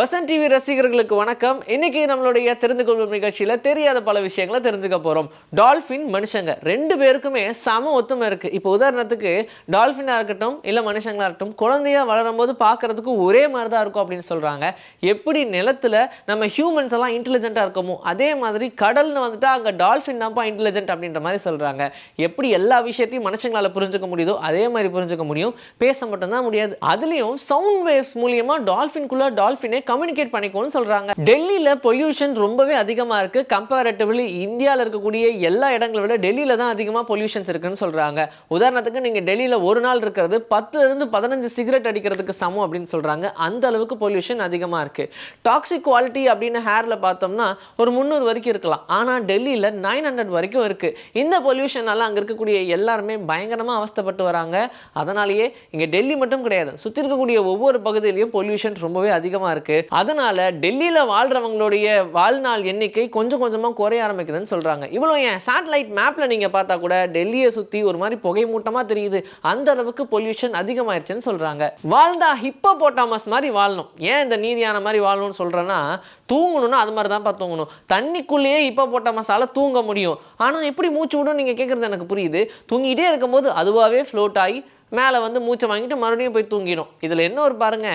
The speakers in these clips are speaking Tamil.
வசந்த் டிவி ரசிகர்களுக்கு வணக்கம். இன்னைக்கு நம்மளுடைய தெரிந்து கொள்ளும் நிகழ்ச்சியில் தெரியாத பல விஷயங்களை தெரிஞ்சுக்க போகிறோம் டால்ஃபின் மனுஷங்க. ரெண்டு பேருக்குமே சம ஒத்துமை இருக்குது இப்போ உதாரணத்துக்கு டால்ஃபினாக இருக்கட்டும் இல்லை மனுஷங்களாக இருக்கட்டும் குழந்தையாக வளரும் போது பார்க்கறதுக்கு ஒரே மாதிரி தான் இருக்கும் அப்படின்னு சொல்கிறாங்க எப்படி நிலத்துல நம்ம ஹியூமன்ஸ் எல்லாம் இன்டெலிஜென்ட்டாக இருக்கோமோ அதே மாதிரி கடல்னு வந்துட்டு அங்கே டால்ஃபின் தான்ப்பா இன்டெலிஜென்ட் அப்படின்ற மாதிரி சொல்கிறாங்க எப்படி எல்லா விஷயத்தையும் மனுஷங்களால் புரிஞ்சுக்க முடியுதோ அதே மாதிரி புரிஞ்சுக்க முடியும். பேச மட்டும்தான் முடியாது. அதுலேயும் சவுண்ட் வேவ்ஸ் மூலியமாக டால்ஃபின்குள்ளே டால்ஃபினே கம்யூனிகேட் பண்ணிக்கோன்னு சொல்கிறாங்க டெல்லியில் பொல்யூஷன் ரொம்பவே அதிகமாக இருக்குது கம்பேரட்டிவ்லி இந்தியாவில் இருக்கக்கூடிய எல்லா இடங்களை விட டெல்லியில் தான் அதிகமாக பொல்யூஷன்ஸ் இருக்குன்னு சொல்கிறாங்க உதாரணத்துக்கு நீங்கள் டெல்லியில் ஒரு நாள் இருக்கிறது பத்துலேருந்து பதினஞ்சு சிகரெட் அடிக்கிறதுக்கு சமம் அப்படின்னு சொல்கிறாங்க அந்த அளவுக்கு பொல்யூஷன் அதிகமாக இருக்குது டாக்ஸிக் குவாலிட்டி அப்படின்னு ஹேரில் பார்த்தோம்னா ஒரு முந்நூறு வரைக்கும் இருக்கலாம். ஆனால் டெல்லியில் நைன் ஹண்ட்ரட் வரைக்கும் இருக்குது இந்த பொல்யூஷனால் அங்கே இருக்கக்கூடிய எல்லாருமே பயங்கரமாக அவஸ்தைப்பட்டு வராங்க. அதனாலேயே இங்கே டெல்லி மட்டும் கிடையாது. சுற்றி இருக்கக்கூடிய ஒவ்வொரு பகுதியிலையும் பொல்யூஷன் ரொம்பவே அதிகமாக இருக்குது அதனால டெல்லியில வாழ்றவங்களுடைய வாழ்நாள் எண்ணிக்கை கொஞ்சம் கொஞ்சமா குறைய ஆரம்பிக்குதுன்னு சொல்றாங்க. இவ்வளோ ஏன்? சேட்டலைட் மேப்ல நீங்க பார்த்தா கூட டெல்லியை சுத்தி ஒரு மாதிரி புகை மூட்டமா தெரியுது. அந்த அளவுக்கு பொல்யூஷன் அதிகமாயிருச்சுன்னு சொல்றாங்க. வாழ்ந்தா ஹிப்போ போட்டாமஸ் மாதிரி வாழணும். ஏன் இந்த நீதியான மாதிரி வாழணும்னு சொல்றேன்னா தூங்கணும்னா அது மாதிரி தான் தூங்கணும். தண்ணிக்குள்ளேயே இப்போ போட்ட மசாலா தூங்க முடியும். ஆனால் எப்படி மூச்சு விடும் நீங்கள் கேட்குறது எனக்கு புரியுது. தூங்கிட்டே இருக்கும்போது அதுவாகவே ஃப்ளோட் ஆகி மேலே வந்து மூச்சை வாங்கிட்டு மறுபடியும் போய் தூங்கிடும். இதில் என்ன ஒரு பாருங்க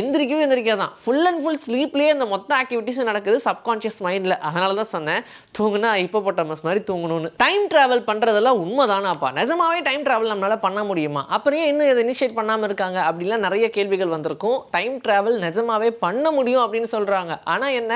எந்திரிக்கவே தான் ஃபுல் அண்ட் ஃபுல் ஸ்லீப்லேயே அந்த மொத்த ஆக்டிவிட்டிஸும் நடக்குது சப்கான்ஷியஸ் மைண்டில் அதனால தான் சொன்னேன் தூங்குனா இப்போ போட்டமஸ் மாதிரி தூங்கணும்னு. டைம் ட்ராவல் பண்ணுறதெல்லாம் உண்மை தானாப்பா நிஜமாவே டைம் ட்ராவல் நம்மளால் பண்ண முடியுமா? அப்புறம் ஏன் இன்னும் இதை இனிஷியேட் பண்ணாமல் இருக்காங்க? அப்படிலாம் நிறைய கேள்விகள் வந்திருக்கும். டைம் ட்ராவல் நிஜமாவே பண்ண முடியும் அப்படின்னு சொல்கிறாங்க ஆனால் என்ன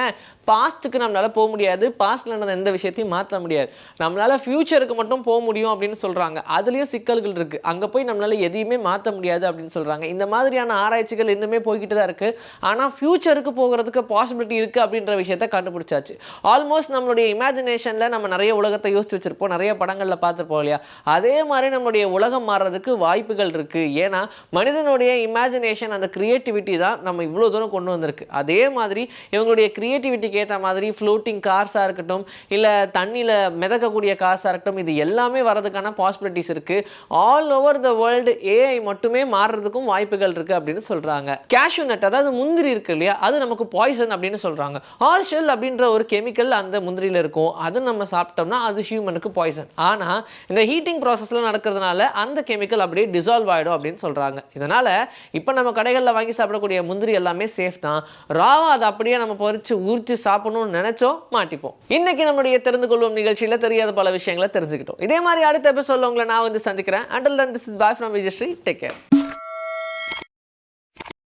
பாஸ்ட்டுக்கு நம்மளால் போக முடியாது. பாஸ்ட்டில் நடந்த எந்த விஷயத்தையும் மாற்ற முடியாது. நம்மளால் ஃப்யூச்சருக்கு மட்டும் போக முடியும் அப்படின்னு சொல்கிறாங்க அதுலேயும் சிக்கல்கள் இருக்குது அங்கே போய் நம்மளால் எதையுமே மாற்ற முடியாது அப்படின்னு சொல்கிறாங்க இந்த மாதிரியான ஆராய்ச்சிகள் இன்னுமே போய்கிட்டு தான் இருக்குது ஆனால் ஃப்யூச்சருக்கு போகிறதுக்கு பாசிபிலிட்டி இருக்குது அப்படின்ற விஷயத்த கண்டுபிடிச்சாச்சு. ஆல்மோஸ்ட் நம்மளுடைய இமேஜினேஷனில் நம்ம நிறைய உலகத்தை யோசிச்சு வச்சிருப்போம். நிறைய படங்களில் பார்த்துருப்போம் இல்லையா? அதே மாதிரி நம்மளுடைய உலகம் மாறுறதுக்கு வாய்ப்புகள் இருக்குது ஏன்னா மனிதனுடைய இமேஜினேஷன் அந்த கிரியேட்டிவிட்டி தான் நம்ம இவ்வளோ தூரம் கொண்டு வந்திருக்கு. அதே மாதிரி இவங்களுடைய கிரியேட்டிவிட்டிக்கு ஏற்ற மாதிரி ஃப்ளோட்டிங் கார்ஸாக இருக்கட்டும் இல்லை தண்ணியில் மிதக்கக்கூடிய கார்ஸாக இருக்கட்டும் இது எல்லாமே வரதுக்கான பாசிபிலிட்டிஸ் இருக்குது all over the world AI மட்டுமே மாறுறதுக்கும் வாய்ப்புகள் இருக்குது அப்படின்னு சொல்கிறாங்க கேஷ்யூ நட் அதாவது முந்திரி இருக்கு இல்லையா? அது நமக்கு பாய்சன் அப்படின்னு சொல்கிறாங்க ஆர்ஷல் அப்படின்ற ஒரு கெமிக்கல் அந்த முந்திரியில் இருக்கும். அது நம்ம சாப்பிட்டோம்னா அது ஹியூமனுக்கு பாய்சன் ஆனால் இந்த ஹீட்டிங் ப்ராசஸில் நடக்கிறதுனால அந்த கெமிக்கல் அப்படியே டிசால்வ் ஆகிடும் அப்படின்னு சொல்கிறாங்க இதனால் இப்போ நம்ம கடைகளில் வாங்கி சாப்பிடக்கூடிய முந்திரி எல்லாமே சேஃப் தான். ராவா அதை அப்படியே நம்ம பறித்து உரிச்சு சாப்பிடணும்னு நினைச்சோம் மாட்டிப்போம். இன்னைக்கு நம்மளுடைய தெரிந்து கொள்வோம் நிகழ்ச்சியில தெரியாத பல விஷயங்களை தெரிஞ்சுக்கிட்டோம். இதே மாதிரி அடுத்த எபிசோட உங்களை நான் வந்து சந்திக்கிறேன். Until then this is bye from tchau e.